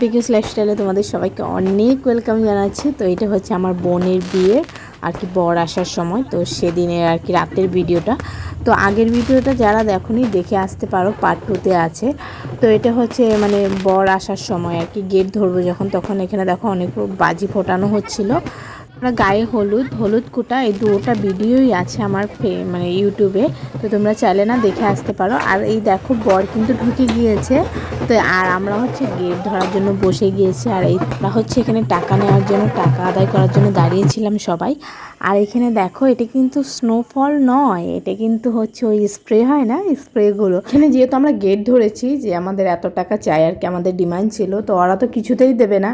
পিকিউস লাইফস্টাইলে তোমাদের সবাইকে অনেক ওয়েলকাম জানাচ্ছি। তো এটা হচ্ছে আমার বোনের বিয়ে, আর কি বর আসার সময়। তো সেদিনের আর কি রাতের ভিডিওটা। তো আগের ভিডিওটা যারা দেখনি, দেখে আসতে পারো পার্ট টুতে আছে। তো এটা হচ্ছে মানে বর আসার সময় আর কি, গেট ধরবো যখন, তখন এখানে দেখো অনেক বাজি ফোটানো হচ্ছিল। আমরা গায়ে হলুদ হলুদ কুটা, এই দুটা ভিডিওই আছে আমার মানে ইউটিউবে। তো তোমরা চাইলে না দেখে আসতে পারো। আর এই দেখো, বর কিন্তু ঢুকে গিয়েছে। তো আর আমরা হচ্ছে গেট ধরার জন্য বসে গিয়েছি। আর এইটা হচ্ছে এখানে টাকা নেওয়ার জন্য, টাকা আদায় করার জন্য দাঁড়িয়েছিলাম সবাই। আর এখানে দেখো, এটা কিন্তু স্নোফল নয়। এটা কিন্তু হচ্ছে ওই স্প্রে হয় না? স্প্রেগুলো এখানে যেহেতু আমরা গেট ধরেছি যে আমাদের এত টাকা চাই, আর কি আমাদের ডিমান্ড ছিল, তো ওরা তো কিছুতেই দেবে না।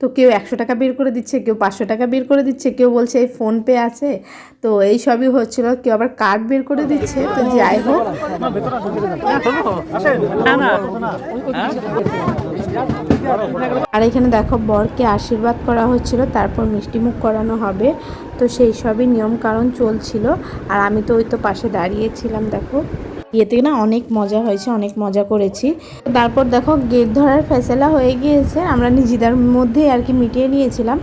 তো কেউ একশো টাকা বের করে দিচ্ছে কেউ পাঁচশো টাকা বের করে দিচ্ছে কেউ বলছে এই ফোনপে আছে তো এই সবই হচ্ছিল কেউ আবার কার্ড বের করে দিচ্ছে তো যাই হোক। আর এখানে দেখো বরকে আশীর্বাদ করা হচ্ছিল তারপর মিষ্টিমুখ করানো হবে তো সেই সবই নিয়ম কারণ চলছিল আর আমি তো ওই তো পাশে দাঁড়িয়েছিলাম দেখো। বিয়েতে না অনেক মজা হয়েছে, অনেক মজা করেছি। তারপর দেখো গেট ধরার ফেসেলা হয়ে গিয়েছে, আমরা নিজেদের মধ্যে আর কি মিটিয়ে নিয়েছিলাম।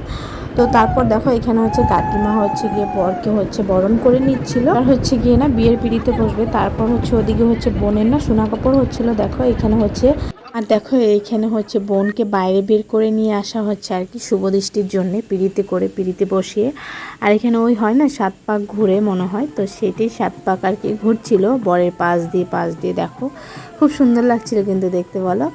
তো তারপর দেখো এখানে হচ্ছে কাকিমা হচ্ছে গিয়ে বরকে হচ্ছে বরণ করে নিচ্ছিল। আর হচ্ছে গিয়ে না বিয়ের পিড়িতে বসবে, তারপর হচ্ছে ওদিকে হচ্ছে বোনের না সোনা কাপড় হচ্ছিল। দেখো এখানে হচ্ছে আর দেখো, এইখানে হচ্ছে বোনকে বাইরে বের করে নিয়ে আসা হচ্ছে আর কি শুভ দৃষ্টির জন্যে, পিড়িতে করে পিড়িতে বসিয়ে। আর এখানে ওই হয় না, সাত পাক ঘুরে মনে হয়, তো সেটি সাত পাক আর কি ঘুরছিল, বরের পাশ দিয়ে পাশ দিয়ে দেখো। খুব সুন্দর লাগছিল কিন্তু দেখতে বলো।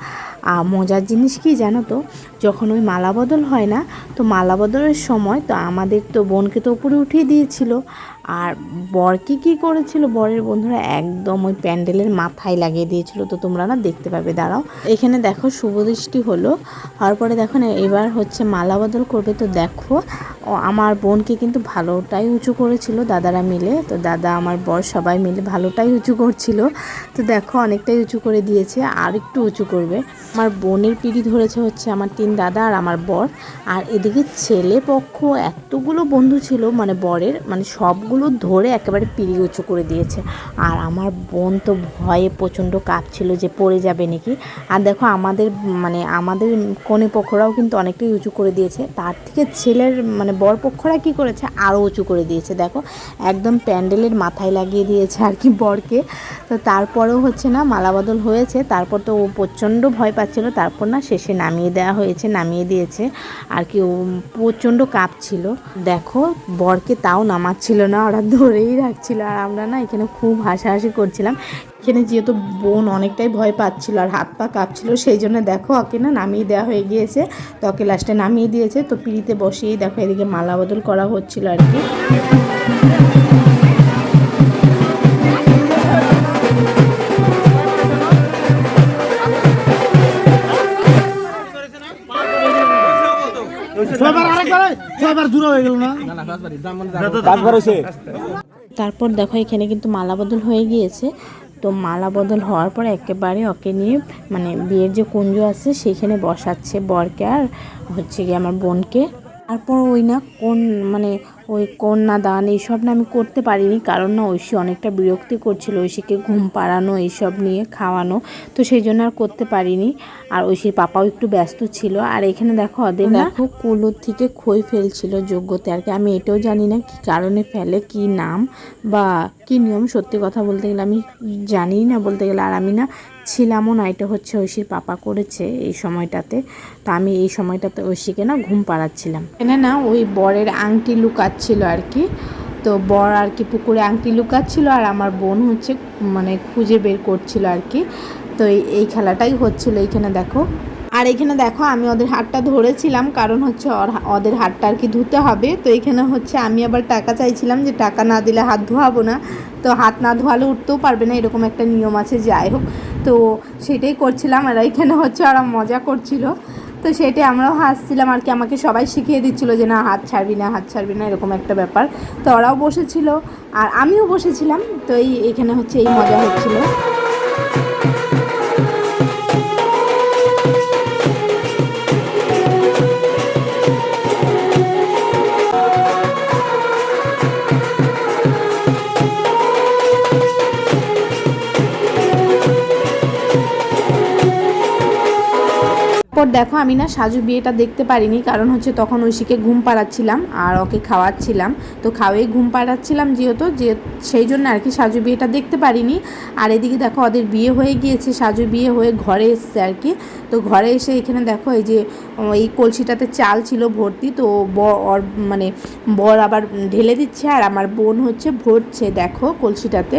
আর মজার জিনিস কি জানো তো? যখন ওই মালা বদল হয় না, তো মালা বদলের সময় তো আমাদের তো বোনকে তো উপরে উঠিয়ে দিয়েছিল। আর বরকে কি করেছিল? বরের বন্ধুরা একদম ওই প্যান্ডেলের মাথায় লাগিয়ে দিয়েছিল। তো তোমরা না দেখতে পাবে, দাঁড়াও। এখানে দেখো শুভদৃষ্টি হলো। হওয়ার পরে দেখো না, এবার হচ্ছে মালা বদল করবে। তো দেখো ও আমার বোনকে কিন্তু ভালোটাই উঁচু করেছিল, দাদারা মিলে। তো দাদা, আমার বর সবাই মিলে ভালোটাই উঁচু করছিল। তো দেখো, অনেকটাই উঁচু করে দিয়েছে, আর একটু উঁচু করবে। আমার বোনের পিড়ি ধরেছে হচ্ছে আমার তিন দাদা আর আমার বর। আর এদিকে ছেলে পক্ষ এতগুলো বন্ধু ছিল মানে বরের মানে সবগুলো ধরে একেবারে পিড়ি উঁচু করে দিয়েছে। আর আমার বোন তো ভয়ে প্রচণ্ড কাঁপছিল যে পড়ে যাবে নাকি। আর দেখো, আমাদের মানে আমাদের কনে পক্ষরাও কিন্তু অনেকটাই উঁচু করে দিয়েছে। তার থেকে ছেলের মানে বর পক্ষরা কি করেছে? আরও উঁচু করে দিয়েছে। দেখো, একদম প্যান্ডেলের মাথায় লাগিয়ে দিয়েছে আর কি বরকে। তো তারপরেও হচ্ছে না, মালাবদল হয়েছে। তারপর তো ও প্রচণ্ড ভয় পাচ্ছিল। তারপর না শেষে নামিয়ে দেওয়া হয়েছে, নামিয়ে দিয়েছে। আর কি ও প্রচণ্ড কাঁপছিল। দেখো, বরকে তাও নামাচ্ছিল না, ওরা ধরেই রাখছিল। আর আমরা না এখানে খুব হাসাহাসি করছিলাম। এখানে যেহেতু বোন অনেকটাই ভয় পাচ্ছিল আর হাত পা কাঁপছিল সেই জন্য দেখো ওকে না নামিয়ে দেওয়া হয়ে গিয়েছে। তো ওকে লাস্টে নামিয়ে দিয়েছে তো পিড়িতে বসেই দেখো এদিকে মালা বদল করা হচ্ছিল আর কি। তারপর দেখো এখানে কিন্তু মালা বদল হয়ে গিয়েছে। তো মালা বদল হওয়ার পর একেবারে ওকে নিয়ে মানে বিয়ের যে কুঞ্জ আছে সেইখানে বসাচ্ছে বরকে আর হচ্ছে গিয়ে আমার বোনকে। তারপর ওই না কোন মানে ওই কন্যা দান, এইসব না আমি করতে পারিনি। কারণ না, ঐশী অনেকটা বিরক্তি করছিল ঐশীকে ঘুম পাড়ানো, এইসব নিয়ে খাওয়ানো। তো সেই জন্য আর করতে পারিনি। আর ঐশীর পাপাও একটু ব্যস্ত ছিল। আর এখানে দেখো, ওদের দেখো, কুলোর থেকে খই ফেলছিল যোগ্যতে। আর কি, আমি এটাও জানি না কি কারণে ফেলে, কি নাম বা কি নিয়ম। সত্যি কথা বলতে গেলে আমি জানি না বলতে গেলে, আর আমি না ছিলামও না, এটা হচ্ছে ঐশীর পাপা করেছে এই সময়টাতে। তো আমি এই সময়টাতে ঐশীকে না ঘুম পাড়াচ্ছিলাম। এখানে না ওই বরের আংটি লুকাচ্ছিল আর কি। তো বর আর কি পুকুরে আংটি লুকাচ্ছিল আর আমার বোন হচ্ছে মানে খুঁজে বের করছিল আর কি। তো এই খেলাটাই হচ্ছিল এইখানে দেখো। আর এখানে দেখো আমি ওদের হাতটা ধরেছিলাম, কারণ হচ্ছে ওদের হাতটা আর কি ধুতে হবে। তো এখানে হচ্ছে আমি আবার টাকা চাইছিলাম যে টাকা না দিলে হাত ধোয়াবো না। তো হাত না ধোয়ালে উঠতেও পারবে না, এরকম একটা নিয়ম আছে, যাই হোক। তো সেটাই করছিলাম আর এখানে হচ্ছে ওরা মজা করছিল। তো সেটাই আমরাও হাসছিলাম আর কি, আমাকে সবাই শিখিয়ে দিচ্ছিল যে না, হাত ছাড়বি না, হাত ছাড়বি না, এরকম একটা ব্যাপার। তো ওরাও বসেছিল, আর আমিও বসেছিলাম, তো এই এখানে হচ্ছে এই মজা হচ্ছিল। তারপর দেখো আমি না সাজু বিয়েটা দেখতে পারিনি, কারণ হচ্ছে তখন ঐশীকে ঘুম পাড়াচ্ছিলাম আর ওকে খাওয়াচ্ছিলাম। তো খাওয়াই ঘুম পাড়াচ্ছিলাম যেহেতু, যে সেই জন্য আর কি সাজু বিয়েটা দেখতে পারিনি। আর এদিকে দেখো ওদের বিয়ে হয়ে গিয়েছে, সাজু বিয়ে হয়ে ঘরে এসছে আর কি। তো ঘরে এসে এখানে দেখো এই যে এই কলসিটাতে চাল ছিল ভর্তি, তো বর মানে বর আবার ঢেলে দিচ্ছে আর আমার বোন হচ্ছে ভরছে দেখো কলসিটাতে।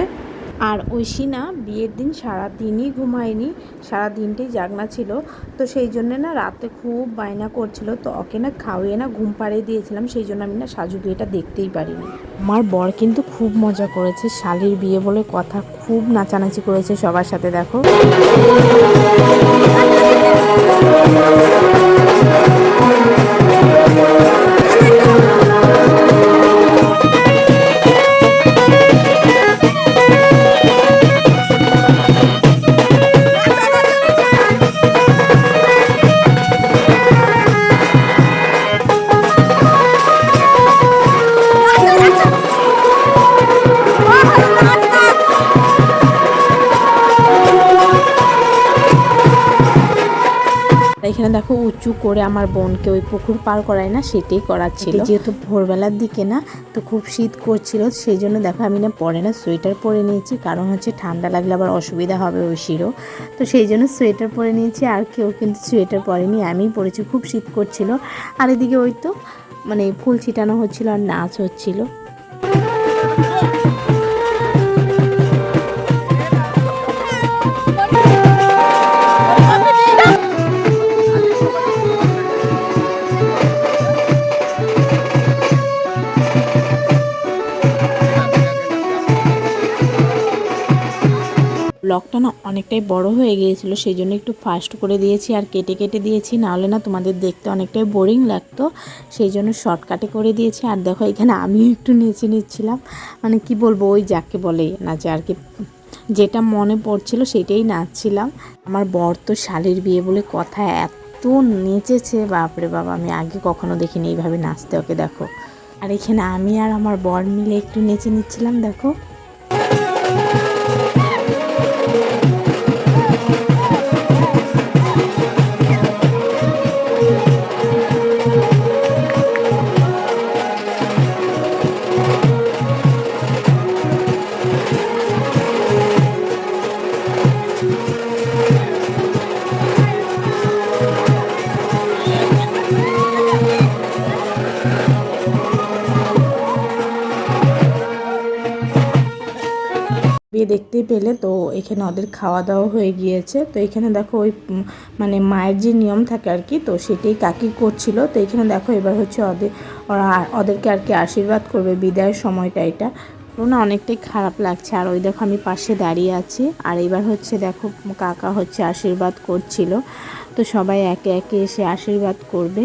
আর ঐশী না বিয়ের দিন সারা দিনই ঘুমায়নি সারা দিনটাই জাগনা ছিল। তো সেই জন্য না রাতে খুব বায়না করছিল। তো ওকে না খাওয়িয়ে না ঘুম পাড়িয়ে দিয়েছিলাম, সেই জন্য আমি না সাজু বিয়েটা দেখতেই পারিনি। আমার বর কিন্তু খুব মজা করেছে। শালির বিয়ে বলে কথা খুব নাচানাচি করেছে সবার সাথে, দেখো। এখানে দেখো উঁচু করে আমার বোনকে ওই পুকুর পার করায় না, সেটাই করাচ্ছিল। যেহেতু ভোরবেলার দিকে না, তো খুব শীত করছিল সেই জন্য দেখো আমি না পরে না সোয়েটার পরে নিয়েছি, কারণ হচ্ছে ঠান্ডা লাগলে আবার অসুবিধা হবে ঐশিরও। তো সেই জন্য সোয়েটার পরে নিয়েছি, আর কেউ কিন্তু সোয়েটার পরেনি আমিই পরেছি, খুব শীত করছিল। আর এদিকে ওই তো মানে ফুল ছিটানো হচ্ছিল আর নাচ হচ্ছিল। ব্লগটা না অনেকটাই বড় হয়ে গিয়েছিল সেই জন্য একটু ফাস্ট করে দিয়েছি আর কেটে কেটে দিয়েছি, নাহলে না তোমাদের দেখতে অনেকটাই বোরিং লাগতো সেই জন্য শর্টকাটে করে দিয়েছি। আর দেখো এখানে আমিও একটু নেচে নিচ্ছিলাম মানে কি বলব, ওই যাকে বলে নাচে আর কি, যেটা মনে পড়ছিল সেটাই নাচছিলাম। আমার বর তো শালির বিয়ে বলে কথা এত নেচেছে, বাপরে বাবা আমি আগে কখনো দেখিনি এইভাবে নাচতে, ওকে দেখো। আর এখানে আমি আর আমার বর মিলে একটু নেচে নিচ্ছিলাম, দেখো। বিয়ে দেখতেই পেলে। তো এখানে ওদের খাওয়া দাওয়া হয়ে গিয়েছে। তো এখানে দেখো ওই মানে মায়ের যে নিয়ম থাকে আর কি, তো সেটাই কাকি করছিল। তো এখানে দেখো এবার হচ্ছে ওদের ওরা ওদেরকে আর কি আশীর্বাদ করবে বিদায়ের সময়টা এটা। না অনেকটাই খারাপ লাগছে। আর ওই দেখো আমি পাশে দাঁড়িয়ে আছি। আর এবার হচ্ছে দেখো কাকা হচ্ছে আশীর্বাদ করছিল। তো সবাই একে একে এসে আশীর্বাদ করবে।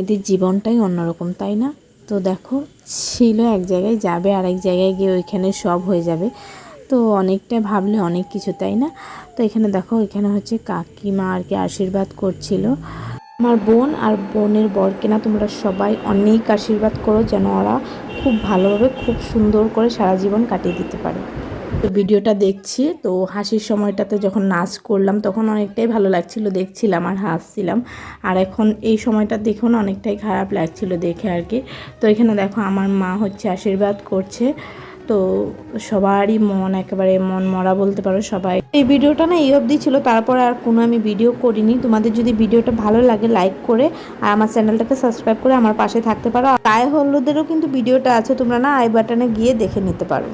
এদের জীবনটাই অন্যরকম, তাই না? তো দেখো, ছিল এক জায়গায় যাবে আর এক জায়গায় গিয়ে ওইখানে সব হয়ে যাবে। তো অনেকটা ভাবলে অনেক কিছু, তাই না? তো এখানে দেখো, এখানে হচ্ছে কাকিমা আর কি আশীর্বাদ করছিল। আমার বোন আর বোনের বরকে না তোমরা সবাই অনেক আশীর্বাদ করো যেন ওরা খুব ভালোভাবে, খুব সুন্দর করে সারা জীবন কাটিয়ে দিতে পারে। তো ভিডিওটা দেখছি, তো হাসির সময়টাতে যখন নাচ করলাম তখন অনেকটাই ভালো লাগছিল, দেখছিলাম আর হাসছিলাম। আর এখন এই সময়টা দেখুন অনেকটাই খারাপ লাগছিল দেখে আর কি। তো এখানে দেখো, আমার মা হচ্ছে আশীর্বাদ করছে। তো সবারই মন একেবারে মন মরা বলতে পারো সবাই। এই ভিডিওটা না এই অবধি ছিল, তারপর আর কোনো আমি ভিডিও করিনি। তোমাদের যদি ভিডিওটা ভালো লাগে লাইক করে আর আমার চ্যানেলটাকে সাবস্ক্রাইব করে আমার পাশে থাকতে পারো। আর গায়ে হলুদেরও কিন্তু ভিডিওটা আছে, তোমরা না আই বাটনে গিয়ে দেখে নিতে পারো।